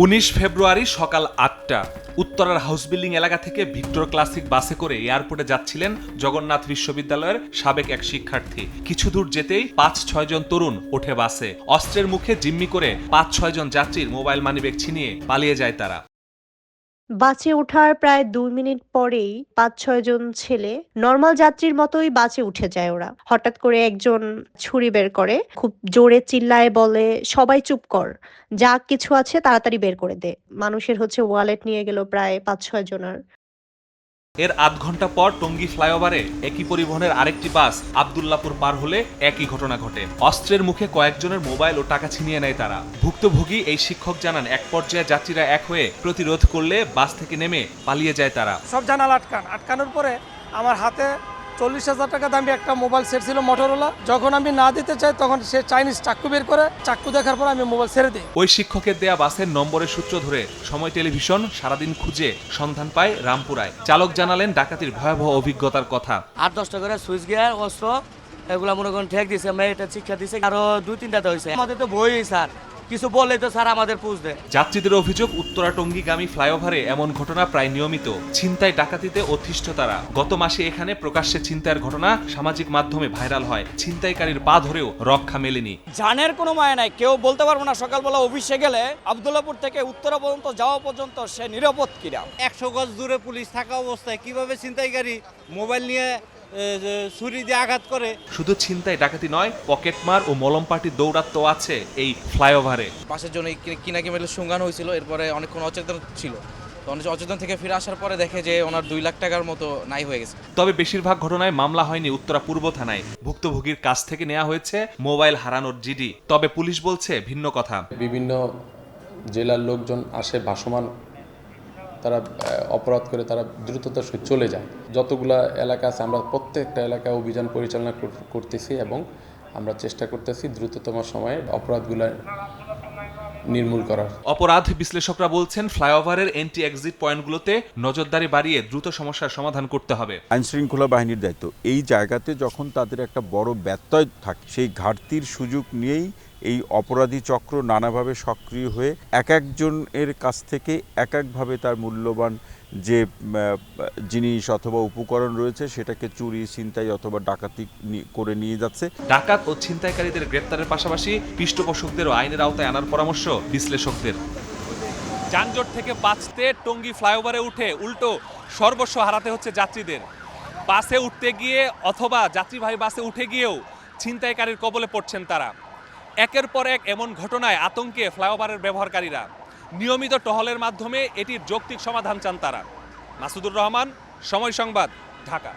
উনিশ ফেব্রুয়ারি সকাল আটটা। উত্তরার হাউস বিল্ডিং এলাকা থেকে ভিক্টর ক্লাসিক বাসে করে এয়ারপোর্টে যাচ্ছিলেন জগন্নাথ বিশ্ববিদ্যালয়ের সাবেক এক শিক্ষার্থী। কিছু দূর যেতেই পাঁচ ছয় জন তরুণ ওঠে বাসে। অস্ত্রের মুখে জিম্মি করে পাঁচ ছয় জন যাত্রীর মোবাইল মানিব্যাগ ছিনিয়ে পালিয়ে যায় তারা। বাসে ওঠার প্রায় দুই মিনিট পরেই পাঁচ ছয় জন ছেলে নর্মাল যাত্রীর মতোই বাসে উঠে যায় ওরা। হঠাৎ করে একজন ছুরি বের করে, খুব জোরে চিল্লায়, বলে, সবাই চুপ কর, যা কিছু আছে তাড়াতাড়ি বের করে দে। মানুষের হচ্ছে ওয়ালেট নিয়ে গেল প্রায় পাঁচ ছয় জনের। এর আধ ঘণ্টা পর টঙ্গী ফ্লাইওভারে একই পরিবহনের আরেকটি বাস আবদুল্লাপুর পার হলে একই ঘটনা ঘটে। অস্ত্রের মুখে কয়েকজনের মোবাইল ও টাকা ছিনিয়ে নেয় তারা। ভুক্তভোগী এই শিক্ষক জানান, এক পর্যায়ে যাত্রীরা এক হয়ে প্রতিরোধ করলে বাস থেকে নেমে পালিয়ে যায় তারা। সব জানাল আটকান। আটকানোর পরে আমার হাতে চল্লিশ হাজার টাকা দামি একটা মোবাইল সেট ছিল মোটরোলা যখন আমি না দিতে চাই তখন সে চাইনিজ চাক্কু বের করে চাক্কু দেখার পর আমি মোবাইল ছেড়ে দিই। ওই শিক্ষকের দেয়া বাসের নম্বরের সূত্র ধরে সময় টেলিভিশন সারাদিন খুঁজে সন্ধান পায় রামপুরায়। চালক জানালেন ডাকাতির ভয়াবহ অভিজ্ঞতার কথা। আট দশটা করে সুইচ গিয়ার অস্ত্র এগুলা মনে করেন ঠেক দিছে আমরা এটা শিক্ষা দিছে। আরও দুই তিনটাতে হয়েছে আমাদের তো বই স্যার। কিছু বললেই তো স্যার আমাদের পুষ দেয়। যাত্রীদের অভিযোগ উত্তরা টঙ্গীগামী ফ্লাইওভারে এমন ঘটনা প্রায় নিয়মিত। ছিনতাই ডাকাতিতে অতিষ্ঠ তারা। গত মাসে এখানে প্রকাশ্যে ছিনতাইয়ের ঘটনা সামাজিক মাধ্যমে ভাইরাল হয়। ছিনতাইকারীর পা ধরেও রক্ষা মেলেনি। জানের কোনো মায় নাই কেউ বলতে পারব না। সকালবেলা অফিসে গেলে আবদুল্লাপুর থেকে উত্তরা পর্যন্ত যাওয়া পর্যন্ত সে নিরাপদ কিরা একশো গজ দূরে পুলিশ থাকা অবস্থায় কীভাবে ছিনতাইকারী মোবাইল নিয়ে ছুরি দিয়ে আঘাত করে। শুধু ছিনতাই ডাকাতি নয় পকেটমার ও মলম পার্টির দৌরাত্ম আছে এই ফ্লাইওভারে। বাসের জন্য কি- কিনাকি মেলে সুঙ্গান হয়েছিল এরপরে অনেকক্ষণ অচেতন ছিল। অনেক অচেতন থেকে ফিরে আসার পরে দেখে যে ওনার দুই লাখ টাকার মতো নাই হয়ে গেছে। তবে বেশিরভাগ ঘটনায় মামলা হয়নি উত্তরা পূর্ব থানায়। ভুক্তভোগীর কাছ থেকে নেওয়া হয়েছে মোবাইল হারানোর জিডি। তবে পুলিশ বলছে ভিন্ন কথা। বিভিন্ন জেলার লোকজন আসে ভাসমান তারা অপরাধ করে তারা দ্রুততার সহিত চলে যায়। যতগুলা এলাকা আছে আমরা প্রত্যেকটা এলাকায় অভিযান পরিচালনা কর- করতেছি এবং আমরা চেষ্টা করতেছি দ্রুততম সময়ে অপরাধগুলা নির্মূল করার। অপরাধ বিশ্লেষকরা বলছেন ফ্লাইওভারের এন্টি এক্সিট পয়েন্টগুলোতে নজরদারি বাড়িয়ে দ্রুত সমস্যার সমাধান করতে হবে। আইন শৃঙ্খলা বাহিনীর দায়িত্ব। এই জায়গাতে যখন তাদের একটা বড় ব্যত্যয় থাকে সেই ঘাটতির সুযোগ নিয়েই এই অপরাধী চক্র নানাভাবে সক্রিয় হয়ে এক একজনের কাছ থেকে এক একভাবে তার মূল্যবান যে জিনিস অথবা উপকরণ রয়েছে সেটাকে চুরি, ছিনতাই অথবা ডাকাতি করে নিয়ে যাচ্ছে। ডাকাত ও ছিনতাইকারীদের গ্রেপ্তারের পাশাপাশি পৃষ্ঠপোষকদেরও আইনের আওতায় আনার পরামর্শ বিশ্লেষকদের। যানজট থেকে বাঁচতে টঙ্গী ফ্লাইওভারে উঠে উল্টো সর্বস্ব হারাতে হচ্ছে যাত্রীদের। বাসে উঠতে গিয়ে অথবা যাত্রীবাহী বাসে উঠে গিয়েও ছিনতাইকারীর কবলে পড়ছেন তারা। একের পর এক এমন ঘটনায় আতঙ্কে ফ্লাইওভারের ব্যবহারকারীরা। নিয়মিত টহলের মাধ্যমে এটির যৌক্তিক সমাধান চান তারা। মাসুদুর রহমান, সময় সংবাদ, ঢাকা।